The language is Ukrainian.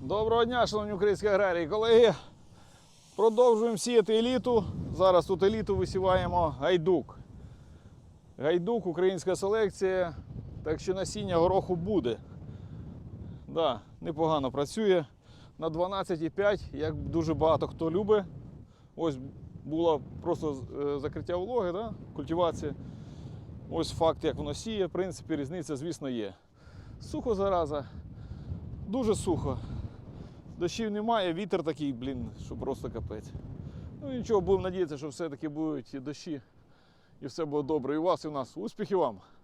Доброго дня, шановні українські аграрії. Колеги, продовжуємо сіяти еліту. Зараз тут еліту висіваємо гайдук. Гайдук, українська селекція. Так що насіння гороху буде. Да, непогано працює. На 12,5, як дуже багато хто любить. Ось було просто е, закриття вологи, да? культивація. Ось факт, як воно сіє. В принципі, різниця, звісно, є. Сухо зараза. Дуже сухо. Дощів немає, вітер такий, блін, що просто капець. Ну нічого, будемо надіятися, що все-таки будуть і дощі, і все буде добре. І у вас, і у нас. Успіхів вам!